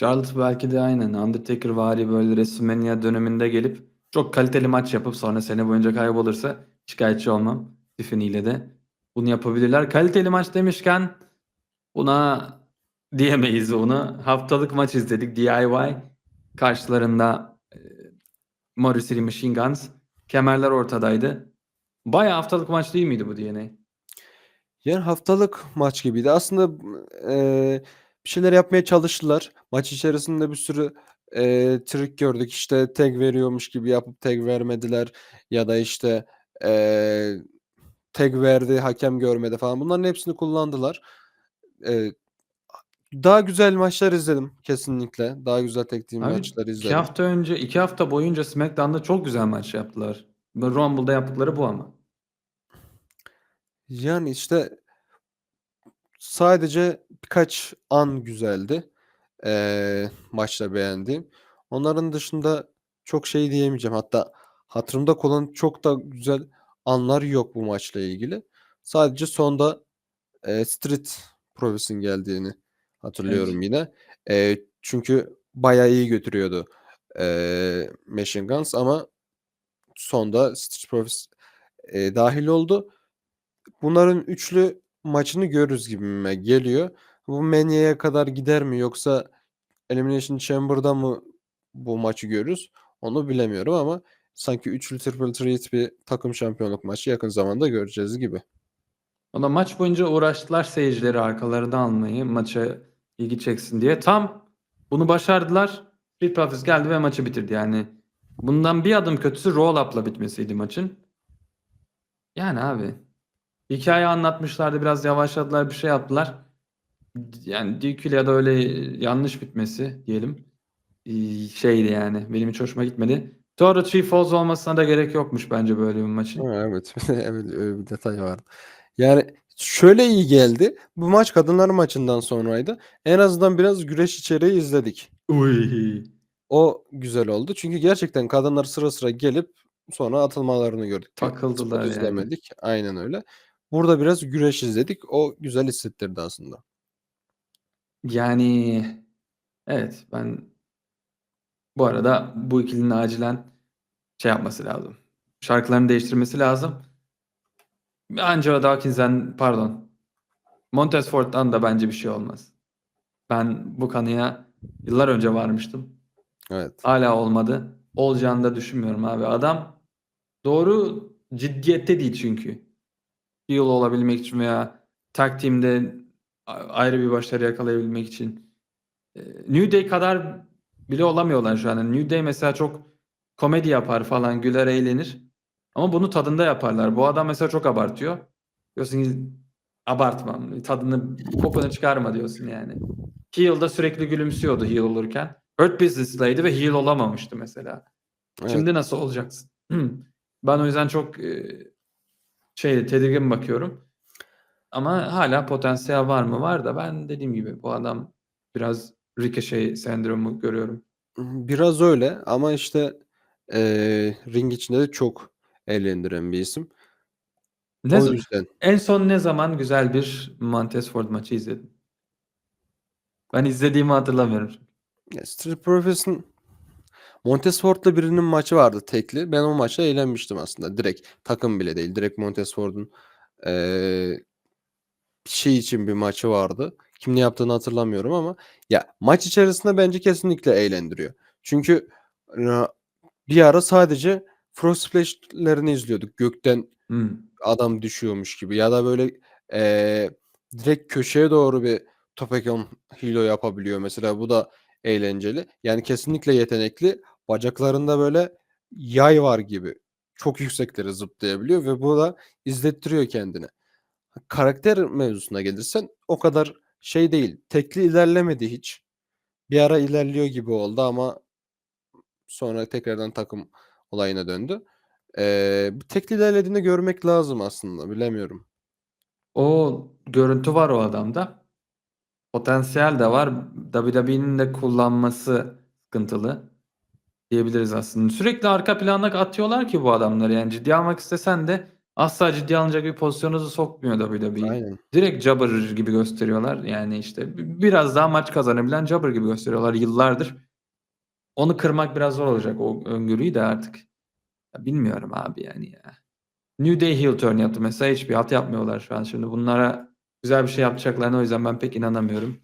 Charlotte belki de aynen Undertaker vari böyle WrestleMania döneminde gelip çok kaliteli maç yapıp sonra sene boyunca kaybolursa şikayetçi olmam. Tiffany ile de bunu yapabilirler. Kaliteli maç demişken buna diyemeyiz onu. Haftalık maç izledik DIY. Karşılarında e, City Machine Guns. Kemerler ortadaydı. Bayağı haftalık maç değil miydi bu DNA? Yani haftalık maç gibiydi. Aslında eee, bir şeyler yapmaya çalıştılar. Maç içerisinde bir sürü eee trik gördük. İşte tag veriyormuş gibi yapıp tag vermediler. Ya da işte eee tag verdi, hakem görmedi falan. Bunların hepsini kullandılar. Eee, daha güzel maçlar izledim kesinlikle. Daha güzel Abi maçlar iki izledim. hafta önce, iki hafta boyunca SmackDown'da çok güzel maç yaptılar. Rumble'da yaptıkları bu ama. Yani işte sadece birkaç an güzeldi. Eee, maçta beğendiğim. Onların dışında çok şey diyemeyeceğim. Hatta hatırımda kalan çok da güzel anlar yok bu maçla ilgili. Sadece sonda eee, Street Profits'in geldiğini Evet. hatırlıyorum yine. Eee, çünkü bayağı iyi götürüyordu eee, Machine Guns ama sonda Street Profits eee, dahil oldu. Bunların üçlü maçını görürüz gibime geliyor. Bu Mania'ya kadar gider mi yoksa Elimination Chamber'da mı bu maçı görürüz? Onu bilemiyorum ama sanki üçlü Triple Threat bir takım şampiyonluk maçı yakın zamanda göreceğiz gibi. Ona maç boyunca uğraştılar seyircileri arkalarına almayı, maça ilgi çeksin diye. Tam bunu başardılar. Street Profits geldi ve maçı bitirdi. Yani bundan bir adım kötüsü roll-up'la bitmesiydi maçın. Yani abi hikaye anlatmışlardı biraz yavaşladılar bir şey yaptılar. Yani DQ ya da öyle yanlış bitmesi diyelim. Ee, Şeydi yani benim hiç hoşuma gitmedi. Sonra Three Falls olmasına da gerek yokmuş bence böyle bir maçın. Ha, evet. Evet öyle bir detay vardı. Yani şöyle iyi geldi. Bu maç kadınlar maçından sonraydı. En azından biraz güreş içeriği izledik. Uy. O güzel oldu. Çünkü gerçekten kadınlar sıra sıra gelip sonra atılmalarını gördük. Takıldılar yani. izlemedik. Aynen öyle. Burada biraz güreş izledik. O güzel hissettirdi aslında. Yani evet ben bu arada bu ikilinin acilen şey yapması lazım. Şarkılarını değiştirmesi lazım. Angela Dawkins'den pardon. Montez Ford'dan da bence bir şey olmaz. Ben bu kanıya yıllar önce varmıştım. Evet. Hala olmadı. Olacağını da düşünmüyorum abi. Adam doğru ciddiyette değil çünkü. Heel olabilmek için veya tag team'de ayrı bir başarı yakalayabilmek için. Ee, New Day kadar bile olamıyorlar şu an. New Day mesela çok komedi yapar falan, güler eğlenir. Ama bunu tadında yaparlar. Bu adam mesela çok abartıyor. Diyorsun ki abartma. Tadını, kokunu çıkarma diyorsun yani. Heel'da sürekli gülümsüyordu heel olurken. Hurt Business'daydı ve heel olamamıştı mesela. Evet. Şimdi nasıl olacaksın? Ben o yüzden çok e, şey tedirgin bakıyorum. Ama hala potansiyel var mı? Var da ben dediğim gibi bu adam biraz Ricochet sendromu görüyorum. Biraz öyle ama işte eee, ring içinde de çok eğlendiren bir isim. Ne O yüzden en son ne zaman güzel bir Montez Ford maçı izledin? Ben izlediğimi hatırlamıyorum. ya Street Profits'in Montesford'la birinin maçı vardı tekli. Ben o maçta eğlenmiştim aslında. Direkt takım bile değil. Direkt Montesford'un eee şey için bir maçı vardı. Kim ne yaptığını hatırlamıyorum ama ya maç içerisinde bence kesinlikle eğlendiriyor. Çünkü e, bir ara sadece Frog Splash'lerini izliyorduk. Gökten Hmm. adam düşüyormuş gibi ya da böyle eee, direkt köşeye doğru bir Topekon hilo yapabiliyor mesela bu da eğlenceli. Yani kesinlikle yetenekli. Bacaklarında böyle yay var gibi. Çok yüksekleri zıplayabiliyor ve bu da izlettiriyor kendini. Karakter mevzusuna gelirsen o kadar şey değil. Tekli ilerlemedi hiç. Bir ara ilerliyor gibi oldu ama sonra tekrardan takım olayına döndü. Bir tekli ilerlediğini görmek lazım aslında. Bilemiyorum. O görüntü var o adamda. Potansiyel de var. WWE'nin de kullanması sıkıntılı diyebiliriz aslında. Sürekli arka plana atıyorlar ki bu adamları. Yani ciddi almak istesen de asla ciddiye alınacak bir pozisyonunuzu sokmuyor WWE. Aynen. Direkt jobber gibi gösteriyorlar. Yani işte bi- biraz daha maç kazanabilen jobber gibi gösteriyorlar yıllardır. Onu kırmak biraz zor olacak o öngörüyü de artık. Ya bilmiyorum abi yani ya. New Day heel turn yaptı mesela hiçbir hat yapmıyorlar şu an. Şimdi bunlara güzel bir şey yapacaklarına o yüzden ben pek inanamıyorum.